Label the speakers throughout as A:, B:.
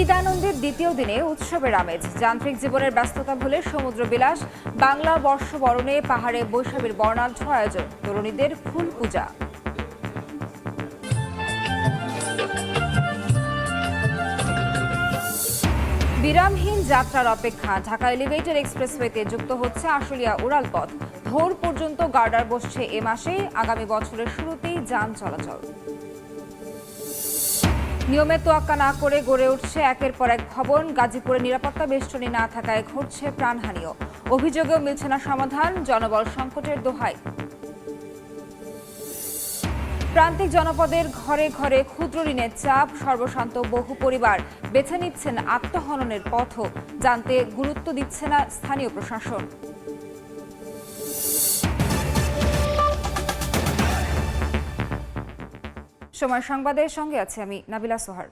A: ঈদ আনন্দের দ্বিতীয় দিনে উৎসবের আমেজ। যান্ত্রিক জীবনের ব্যস্ততা ভুলে সমুদ্র বিলাস বাংলা বর্ষবরণে পাহাড়ে বৈশাখীর বর্ণাঢ্য আয়োজন, তরুণীদের ফুল পূজা। বিরামহীন যাত্রার অপেক্ষা, ঢাকা এলিভেটেড এক্সপ্রেসওয়েতে যুক্ত হচ্ছে আশুলিয়া উড়াল পথ ভোর পর্যন্ত গার্ডার বসছে এ মাসে, আগামী বছরের শুরুতেই যান চলাচল। নিয়মের তোয়াক্কা না করে গড়ে উঠছে একের পর এক ভবন। গাজীপুরে নিরাপত্তা বেষ্টনী না থাকায় ঘটছে প্রাণহানিও। অভিযোগেও মিলছে না সমাধান, জনবল সংকটের দোহাই। প্রান্তিক জনপদের ঘরে ঘরে ক্ষুদ্র ঋণের চাপ, সর্বশান্ত বহু পরিবার বেছে নিচ্ছেন আত্মহননের পথও। জানতে গুরুত্ব দিচ্ছে না স্থানীয় প্রশাসন। সময় সংবাদের সঙ্গে আছে আমি, নাবিলা সোহার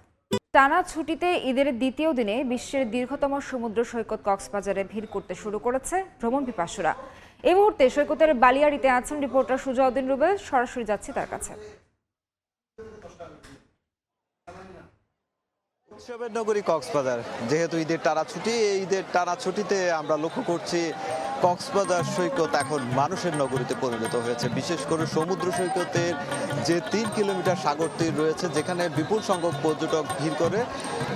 A: টানা ছুটিতে ঈদের দ্বিতীয় দিনে বিশ্বের দীর্ঘতম সমুদ্র সৈকত কক্সবাজারে ভিড় করতে শুরু করেছে ভ্রমণ পিপাসুরা। এই মুহূর্তে সৈকতের বালিয়াড়িতে আছেন রিপোর্টার সুজাউদ্দিন রুবেল, সরাসরি যাচ্ছে তার কাছে।
B: উৎসবের নগরী কক্সবাজার, যেহেতু ঈদের টানা ছুটি, এই ঈদের টানা ছুটিতে আমরা লক্ষ্য করছি কক্সবাজার সৈকত এখন মানুষের নগরীতে পরিণত হয়েছে। বিশেষ করে সমুদ্র সৈকতের যে তিন কিলোমিটার সাগর তীর রয়েছে, যেখানে বিপুল সংখ্যক পর্যটক ভিড় করে।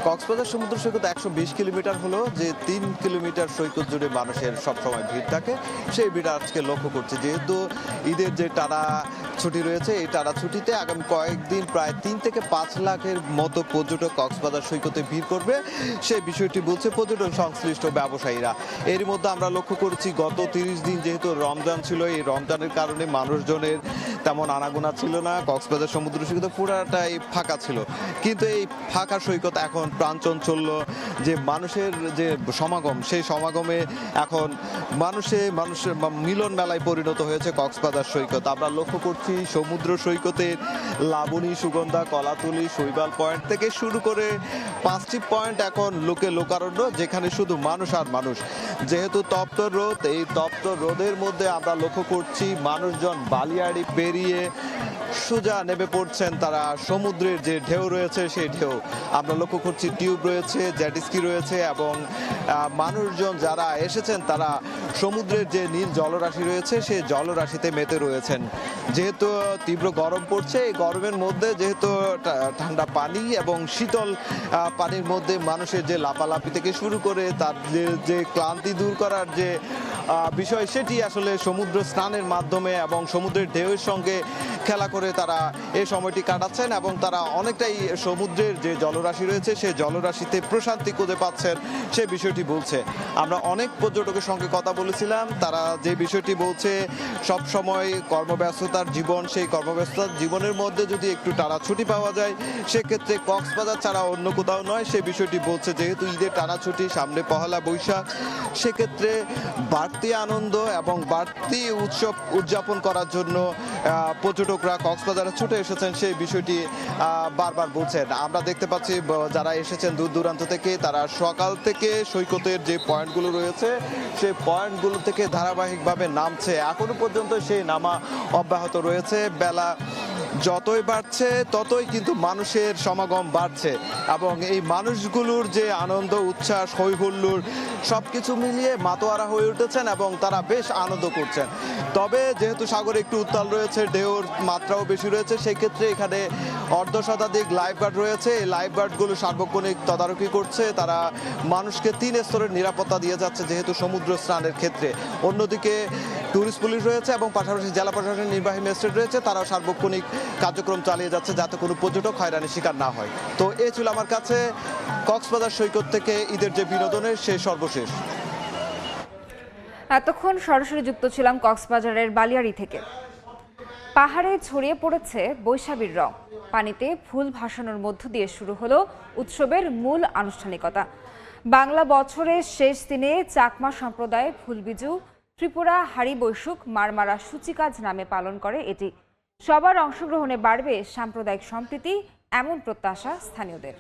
B: কক্সবাজার সমুদ্র সৈকত একশো বিশ কিলোমিটার হলো, যে তিন কিলোমিটার সৈকত জুড়ে মানুষের সবসময় ভিড় থাকে। সেই ভিড় আজকে লক্ষ্য করছে, যেহেতু ঈদের যে টানা ছুটি রয়েছে এই টানা ছুটিতে আগামী কয়েকদিন প্রায় তিন থেকে পাঁচ লাখের মতো পর্যটক কক্সবাজার সৈকতে ভিড় করবে। সেই বিষয়টি বলছে পর্যটন সংশ্লিষ্ট ব্যবসায়ীরা। এর মধ্যে আমরা লক্ষ্য করেছি, গত তিরিশ দিন যেহেতু রমজান ছিল, এই রমজানের কারণে মানুষজনের তেমন আনাগোনা ছিল না, কক্সবাজার সমুদ্র সৈকত পুরাটাই ফাঁকা ছিল। কিন্তু এই ফাঁকা সৈকত এখন প্রাঞ্চন চলল যে মানুষের যে সমাগম, সেই সমাগমে এখন মানুষে, মানুষের মিলন মেলায় পরিণত হয়েছে কক্সবাজার সৈকত। আমরা লক্ষ্য করছি সমুদ্র সৈকতের লাবণী, সুগন্ধা, কলাতুলি, শৈবাল পয়েন্ট থেকে শুরু করে পাঁচটি পয়েন্ট এখন লোকে লোকারণ্য, যেখানে শুধু মানুষ আর মানুষ। যেহেতু তপ্ত রোদ, এই তপ্ত রোদের মধ্যে আমরা লক্ষ্য করছি মানুষজন বালিয়াড়ি পেরিয়ে সোজা নেমে পড়ছেন তারা। সমুদ্রের যে ঢেউ রয়েছে, সেই ঢেউ। আমরা লক্ষ্য করছি টিউব রয়েছে জেটিস্কি রয়েছে এবং মানুষজন যারা এসেছেন তারা সমুদ্রের যে নীল জলরাশি রয়েছে, সেই জলরাশিতে মেতে রয়েছেন। যেহেতু তীব্র গরম পড়ছে, এই গরমের মধ্যে যেহেতু ঠান্ডা পানি এবং শীতল পানির মধ্যে মানুষের যে লাপালাপি থেকে শুরু করে তার যে ক্লান্তি দূর করার যে বিষয় সেটি আসলে সমুদ্র স্নানের মাধ্যমে এবং সমুদ্রের ঢেউয়ের সঙ্গে খেলা করে তারা এই সময়টি কাটাচ্ছেন এবং তারা অনেকটাই সমুদ্রের যে জলরাশি রয়েছে সেই জলরাশিতে প্রশান্তি খুঁজে পাচ্ছেন, সে বিষয়টি বলছে। আমরা অনেক পর্যটকের সঙ্গে কথা বলেছিলাম, তারা যে বিষয়টি বলছে সব সময় কর্মব্যস্ততার জীবন, সেই কর্মব্যস্ততার জীবনের মধ্যে যদি একটু টানা ছুটি পাওয়া যায়, সেক্ষেত্রে কক্সবাজার ছাড়া অন্য কোথাও নয়। সে বিষয়টি বলছে, যেহেতু ঈদের টানা ছুটি সামনে পহেলা বৈশাখ, সেক্ষেত্রে বাড়তি আনন্দ এবং বাড়তি উৎসব উদযাপন করার জন্য পর্যটকরা কক্সবাজারে ছুটে এসেছেন, সেই বিষয়টি বারবার বলছেন। আমরা দেখতে পাচ্ছি যারা এসেছেন দূর দূরান্ত থেকে, তারা সকাল থেকে সৈকতের যে পয়েন্টগুলো রয়েছে সেই পয়েন্টগুলো থেকে ধারাবাহিকভাবে নামছে। এখনও পর্যন্ত সেই নামা অব্যাহত রয়েছে। বেলা যতই বাড়ছে, ততই কিন্তু মানুষের সমাগম বাড়ছে এবং এই মানুষগুলোর যে আনন্দ, উচ্ছ্বাস হৈ হুল্লোড় সব কিছু মিলিয়ে মাতোয়ারা হয়ে উঠেছেন এবং তারা বেশ আনন্দ করছেন। তবে যেহেতু সাগরে একটু উত্তাল রয়েছে, ঢেউর মাত্রাও বেশি রয়েছে, সেক্ষেত্রে এখানে অর্ধ শতাধিক লাইফ গার্ড রয়েছে। এই লাইফ গার্ডগুলো সার্বক্ষণিক তদারকি করছে। তারা মানুষকে তিন স্তরের নিরাপত্তা দিয়ে যাচ্ছে যেহেতু সমুদ্র স্নানের ক্ষেত্রে। অন্যদিকে ট্যুরিস্ট পুলিশ রয়েছে এবং পাশাপাশি জেলা প্রশাসনের নির্বাহী ম্যাজিস্ট্রেট রয়েছে, তারাও সার্বক্ষণিক কার্যক্রম চালিয়ে যাচ্ছে যাতে কোনো পর্যটক হয়রানির শিকার না হয়। তো এ ছিল আমার কাছে কক্সবাজার সৈকত থেকে ঈদের যে বিনোদনের সে সর্বশেষ।
A: এতক্ষণ সরাসরি যুক্ত ছিলাম কক্সবাজারের বালিয়াড়ি থেকে। পাহাড়ে ছড়িয়ে পড়েছে বৈশাখীর রং। পানিতে ফুল ভাসানোর মধ্য দিয়ে শুরু হলো উৎসবের মূল আনুষ্ঠানিকতা। বাংলা বছরের শেষ দিনে চাকমা সম্প্রদায় ফুলবিজু ত্রিপুরা হারি বৈশুক মারমারা সূচিকাজ নামে পালন করে এটি। সবার অংশগ্রহণে বাড়বে সাম্প্রদায়িক সম্প্রীতি, এমন প্রত্যাশা স্থানীয়দের।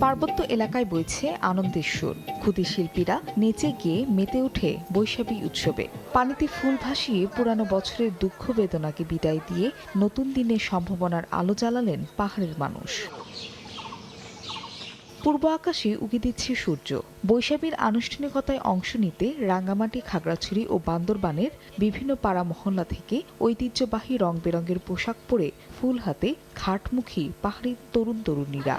C: পার্বত্য এলাকায় বইছে আনন্দের সুর। ক্ষুদি শিল্পীরা নেচে গিয়ে মেতে ওঠে বৈশাখী উৎসবে। পানিতে ফুল ভাসিয়ে পুরানো বছরের দুঃখ বেদনাকে বিদায় দিয়ে নতুন দিনের সম্ভাবনার আলো জ্বালালেন পাহাড়ের মানুষ। পূর্ব আকাশে উগে দিচ্ছে সূর্য। বৈশাখীর আনুষ্ঠানিকতায় অংশ নিতে রাঙ্গামাটি খাগড়াছড়ি ও বান্দরবানের বিভিন্ন পাড়া মহল্লা থেকে ঐতিহ্যবাহী রং বেরঙের পোশাক পরে ফুল হাতে ঘাটমুখী পাহাড়ি তরুণ তরুণীরা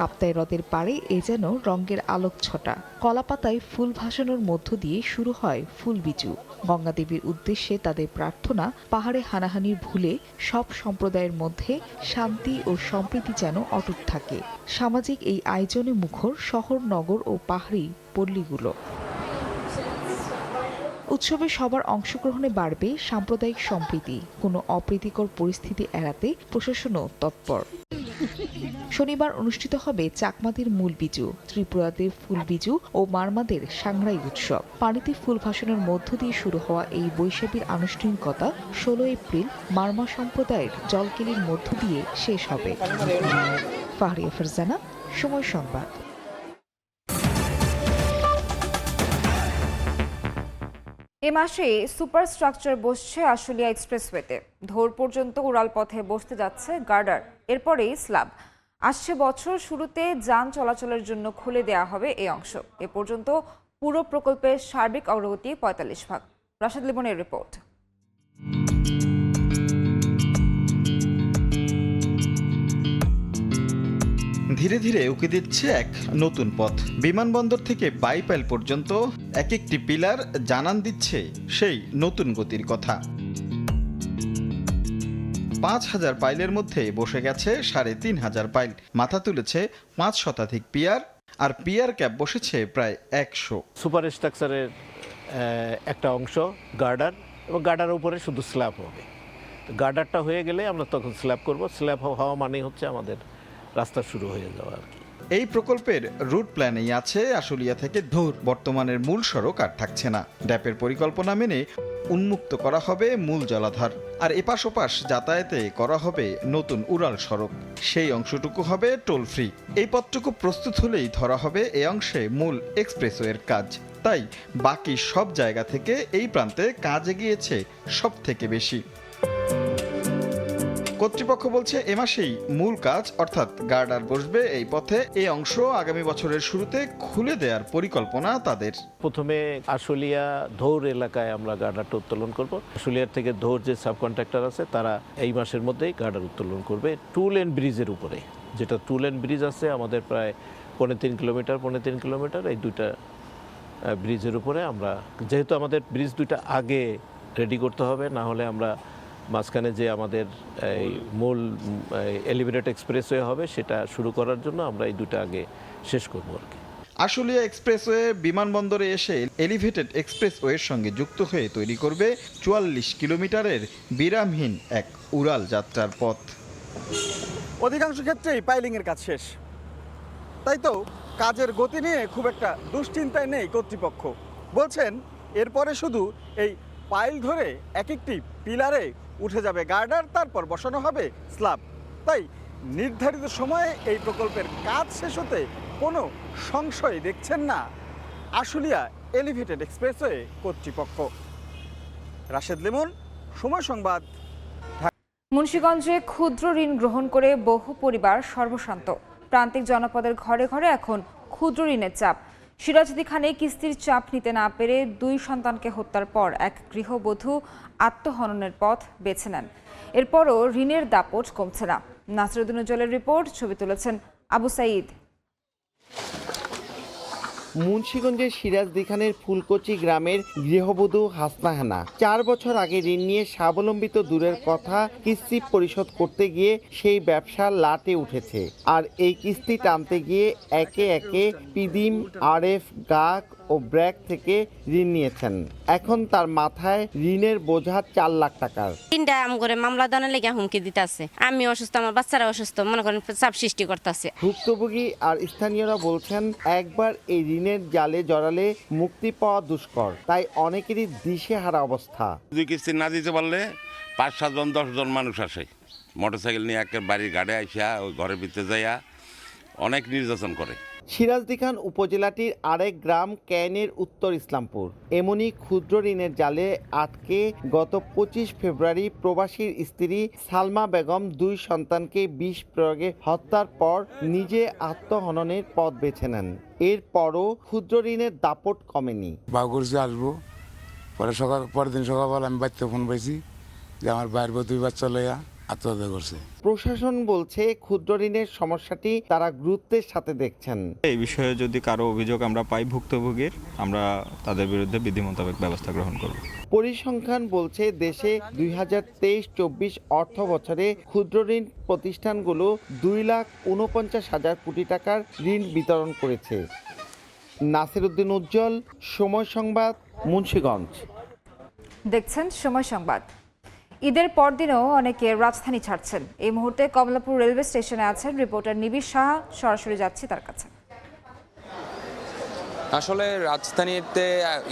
C: কাপ্তাই হ্রদের পাড়ে এ যেন রঙের আলোক ছটা। কলাপাতায় ফুল ভাসানোর মধ্য দিয়ে শুরু হয় ফুল বিচু গঙ্গাদেবীর উদ্দেশ্যে তাদের প্রার্থনা, পাহাড়ে হানাহানির ভুলে সব সম্প্রদায়ের মধ্যে শান্তি ও সম্প্রীতি যেন অটুট থাকে। সামাজিক এই আয়োজনে মুখর শহর, নগর ও পাহাড়ি পল্লীগুলো। উৎসবে সবার অংশগ্রহণে বাড়বে সাম্প্রদায়িক সম্প্রীতি। কোনো অপ্রীতিকর পরিস্থিতি এড়াতে প্রশাসনও তৎপর। শনিবার অনুষ্ঠিত হবে চাকমাদের মূল বিজু ত্রিপুরাদের ফুল বিজু ও মারমাদের সাংরাই উৎসব। পানিতে ফুল ভাসানোর মধ্য দিয়ে শুরু হওয়া এই বৈশাখীর আনুষ্ঠানিকতা ষোলো এপ্রিল মারমা সম্প্রদায়ের জলকেলির মধ্য দিয়ে শেষ হবে। ফাহরিয়া ফারজানা সময় সংবাদ।
A: এ মাসে সুপার স্ট্রাকচার বসছে আশুলিয়া এক্সপ্রেসওয়েতে। ধোর পর্যন্ত উড়াল পথে বসতে যাচ্ছে গার্ডার, এরপরেই স্ল্যাব আসছে বছর শুরুতে যান চলাচলের জন্য খুলে দেয়া হবে এই অংশ। এ পর্যন্ত পুরো প্রকল্পের সার্বিক অগ্রগতি পঁয়তাল্লিশ ভাগ। রাশাদ লিবনের রিপোর্ট।
B: ধীরে ধীরে উকি দিচ্ছে এক নতুন পথ। বিমানবন্দর থেকে বাইপাইল পর্যন্ত এক একটি পিলার জানান দিচ্ছে সেই নতুন গতির কথা। পাঁচ হাজার পাইলের মধ্যে বসে গেছে সাড়ে তিন হাজার পাইল। মাথা তুলেছে পাঁচ শতাধিক পিয়ার, আর পিয়ার ক্যাপ বসেছে প্রায় একশো।
D: সুপার স্ট্রাকচারের একটা অংশ গার্ডার, এবং গার্ডার উপরে শুধু স্ল্যাব হবে। গার্ডারটা হয়ে গেলে আমরা তখন স্ল্যাব করব। স্ল্যাব হওয়া মানেই হচ্ছে আমাদের রাস্তা শুরু হয়ে যাওয়া আর কি।
B: এই প্রকল্পের রুট প্ল্যানেই আছে আশুলিয়া থেকে ধুর। বর্তমানের মূল সড়ক আর থাকছে না। ড্যাপের পরিকল্পনা মেনে উন্মুক্ত করা হবে মূল জলাধার। আর এপাশ ওপাশ যাতায়াতে করা হবে নতুন উড়াল সড়ক। সেই অংশটুকু হবে টোল ফ্রি। এই পথটুকু প্রস্তুত হলেই ধরা হবে এই অংশে মূল এক্সপ্রেসওয়ের কাজ। তাই বাকি সব জায়গা থেকে এই প্রান্তে কাজ এগিয়েছে সব থেকে বেশি। কর্তৃপক্ষ বলছে, এ মাসেই মূল কাজ, অর্থাৎ গার্ডার বসবে এই পথে এই অংশ আগামী বছরের শুরুতে খুলে দেওয়ার পরিকল্পনা তাদের।
D: প্রথমে আশুলিয়া ধৌর এলাকায় আমরা গার্ডারটা উত্তোলন করব। আশুলিয়ার থেকে ধৌর যে সাব কন্ট্রাক্টর আছে, তারা এই মাসের মধ্যেই গার্ডার উত্তোলন করবে টু লেন ব্রিজের উপরে। যেটা টু লেন ব্রিজ আছে, আমাদের প্রায় পৌনে তিন কিলোমিটার, পৌনে তিন কিলোমিটার, এই দুইটা ব্রিজের উপরে আমরা, যেহেতু আমাদের ব্রিজ দুইটা আগে রেডি করতে হবে, না হলে আমরা মাঝখানে যে আমাদের এই মূল এলিভেটেড এক্সপ্রেসওয়ে হবে সেটা শুরু করার জন্য আমরা এই দুটো আগে শেষ করব আর কি।
B: আশুলিয়া এক্সপ্রেসওয়ে বিমানবন্দরে এসে এলিভেটেড এক্সপ্রেসওয়ের সঙ্গে যুক্ত হয়ে তৈরি করবে চুয়াল্লিশ কিলোমিটারের বিরামহীন এক উড়াল যাত্রার পথ।
E: অধিকাংশ ক্ষেত্রেই পাইলিংয়ের কাজ শেষ। তাই তো কাজের গতি নিয়ে খুব একটা দুশ্চিন্তায় নেই কর্তৃপক্ষ। বলছেন এরপরে শুধু এই পাইল ধরে এক একটি পিলারে উঠে যাবে গার্ডার, তারপর বসানো হবে স্ল্যাব তাই নির্ধারিত সময়ে এই প্রকল্পের কাজ শেষ হতে কোনো সংশয় দেখছেন না আশুলিয়া এলিভেটেড এক্সপ্রেসওয়ে কর্তৃপক্ষ। রাশেদ লিমন, সময় সংবাদ
A: মুন্সীগঞ্জে ক্ষুদ্র ঋণ গ্রহণ করে বহু পরিবার সর্বশান্ত। প্রান্তিক জনপদের ঘরে ঘরে এখন ক্ষুদ্র ঋণের চাপ। সিরাজদি খানে কিস্তির চাপ নিতে না পেরে দুই সন্তানকে হত্যার পর এক গৃহবধূ আত্মহননের পথ বেছে নেন। এরপরও ঋণের দাপট কমছে না। নাসরুদ্দিন উজ্জ্বলের রিপোর্ট, ছবি তুলেছেন আবু সাইদ।
F: মুন্সীগঞ্জের সিরাজ দিখানের ফুলকচি গ্রামের গৃহবধূ হাসনাহানা। চার বছর আগে ঋণ নিয়ে স্বাবলম্বিত দূরের কথা কিস্তি পরিশোধ করতে গিয়ে সেই ব্যবসা লাটে উঠেছে। আর এই কিস্তি টানতে গিয়ে একে একে পিদিম, আরএফ গাক ও ব্র্যাক থেকে ঋণ নিয়েছেন। এখন তার মাথায় ঋণের বোঝা চার লাখ টাকার।
G: তিনটা আম করে মামলা দানের লেগে হুমকি দিতেছে। আমি অসুস্থ আমার বাচ্চারা অসুস্থ মনে করেন চাপ সৃষ্টি করতেছে।
F: ভুক্তভোগী আর স্থানীয়রা বলছেন একবার এই ঋণের জালে জড়ালে মুক্তি পাওয়া দুষ্কর। তাই অনেকেরই দিশেহারা অবস্থা।
H: দুই কিস্তি না দিতে পারলে পাঁচ সাতজন দশজন মানুষ আসে। মোটরসাইকেল নিয়ে একের বাড়ির গাড়ি আইসা ওই ঘরের ভিতরে যাইয়া অনেক নির্যাতন করে।
F: সিরাজদিখান উপজেলাটির আরেক গ্রাম ক্যানের উত্তর ইসলামপুর। এমনই ক্ষুদ্র ঋণের জালে আটকে গত পঁচিশ ফেব্রুয়ারি প্রবাসীর স্ত্রী সালমা বেগম দুই সন্তানকে বিষ প্রয়োগে হত্যার পর নিজে আত্মহননের পথ বেছে নেন। এরপরও ক্ষুদ্র ঋণের দাপট কমেনি।
I: করছি আসব, পরে সকাল পরের দিন সকালবেলা আমি বাচ্চা ফোন পাইছি যে আমার বাইরের দুই বাচ্চা লইয়া আত্মহত্যা করছে।
F: প্রশাসন বলছে ক্ষুদ্র ঋণের সমস্যাটি তারা গুরুত্বের সাথে দেখছেন।
J: এই বিষয়ে যদি কারও অভিযোগ আমরা পাই ভুক্তভোগীর আমরা তাদের বিরুদ্ধে বিধি মোতাবেক ব্যবস্থা গ্রহণ করব।
F: পরিসংখ্যান বলছে দেশে দুই হাজার তেইশ চব্বিশ অর্থ বছরে ক্ষুদ্র ঋণ প্রতিষ্ঠানগুলো দুই লাখ উনপঞ্চাশ হাজার কোটি টাকার ঋণ বিতরণ করেছে। নাসির উদ্দিন উজ্জ্বল সময় সংবাদ মুন্সীগঞ্জ।
A: দেখছেন সময় সংবাদ। ঈদের পরদিনও অনেকে রাজধানী ছাড়ছেন। এই মুহূর্তে কমলাপুর রেলওয়ে স্টেশনে আছেন রিপোর্টার নিবিড় সাহা। সরাসরি যাচ্ছি তার কাছে।
K: আসলে রাজধানীতে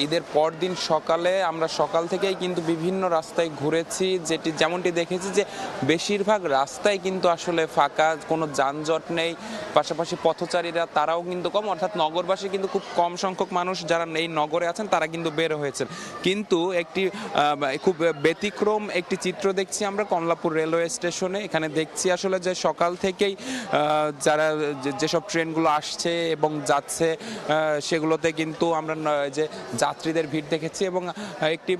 K: ঈদের পরদিন সকালে আমরা সকাল থেকেই কিন্তু বিভিন্ন রাস্তায় ঘুরেছি যেটি যেমনটি দেখেছি যে বেশিরভাগ রাস্তায় কিন্তু আসলে ফাঁকা কোনো যানজট নেই। পাশাপাশি পথচারীরা তারাও কিন্তু কম অর্থাৎ নগরবাসী কিন্তু খুব কম সংখ্যক মানুষ যারা এই নগরে আছেন তারা কিন্তু বের হয়েছেন। কিন্তু একটি খুব ব্যতিক্রম একটি চিত্র দেখছি আমরা কমলাপুর রেলওয়ে স্টেশনে। এখানে দেখছি আসলে যে সকাল থেকেই যারা যেসব ট্রেনগুলো আসছে এবং যাচ্ছে আহ, সেগুলোতে কিন্তু আমরা যে যাত্রীদের ভিড় দেখেছি এবং একটি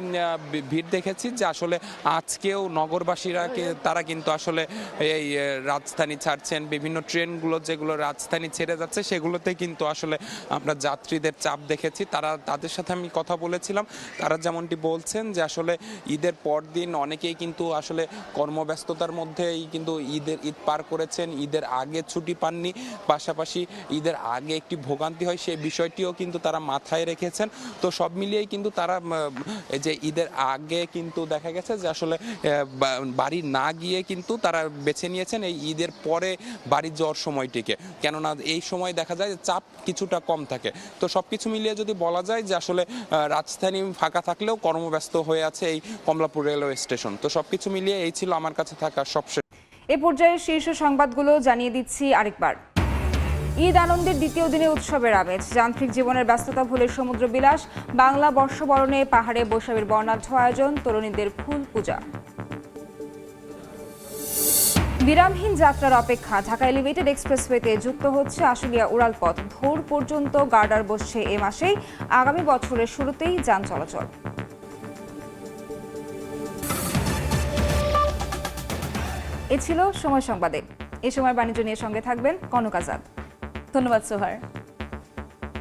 K: ভিড় দেখেছি যে আসলে আজকেও নগরবাসীরা তারা কিন্তু আসলে এই রাজধানী ছাড়ছেন, বিভিন্ন ট্রেনগুলো যেগুলো রাজধানী ছেড়ে যাচ্ছে সেগুলোতে কিন্তু আসলে আমরা যাত্রীদের চাপ দেখেছি। তারা, তাদের সাথে আমি কথা বলেছিলাম। তারা যেমনটি বলছেন যে আসলে ঈদের পর দিন অনেকেই কিন্তু আসলে কর্মব্যস্ততার মধ্যেই কিন্তু ঈদের, ঈদ পার করেছেন, ঈদের আগে ছুটি পাননি। পাশাপাশি ঈদের আগে একটি ভোগান্তি হয় সেই বিষয়টিও কিন্তু তারা মাথায় রেখেছেন। তো সব মিলিয়েই কিন্তু তারা যে ঈদের আগে কিন্তু দেখা গেছে যে আসলে বাড়ি না গিয়ে কিন্তু তারা বেছে নিয়েছেন এই ঈদের পরে বাড়ি যাওয়ার সময়টিকে। কেননা এই সময় দেখা যায় চাপ কিছুটা কম থাকে। তো সব কিছু মিলিয়ে যদি বলা যায় যে আসলে রাজধানী ফাঁকা থাকলেও কর্মব্যস্ত হয়ে আছে এই কমলাপুর রেলওয়ে স্টেশন। তো সব কিছু মিলিয়ে এই ছিল আমার কাছে থাকা সবশেষ।
A: এ পর্যায়ে শীর্ষ সংবাদগুলো জানিয়ে দিচ্ছি আরেকবার। ঈদ আনন্দের দ্বিতীয় দিনে উৎসবের আমেজ। যান্ত্রিক জীবনের ব্যস্ততা ভুলে সমুদ্র বিলাস বাংলা বর্ষবরণে পাহাড়ে বৈশাখীর বর্ণাঢ্য আয়োজন, তরুণীদের ফুল পূজা। বিরামহীন যাত্রার অপেক্ষা, ঢাকা এলিভেটেড এক্সপ্রেসওয়েতে যুক্ত হচ্ছে আশুলিয়া উড়ালপথ। ভোর পর্যন্ত গার্ডার বসছে এ মাসেই, আগামী বছরের শুরুতেই যান চলাচল। এ ছিল সময় সংবাদে। এ সময় বাণিজ্য নিয়ে সঙ্গে থাকবেন কনক আজাদ।
L: ধন্যবাদ সোহার।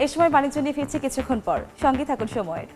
L: এ সময় বাণিজ্য নিয়ে ফিরছি কিছুক্ষণ পর। সঙ্গে থাকুন সময়ের।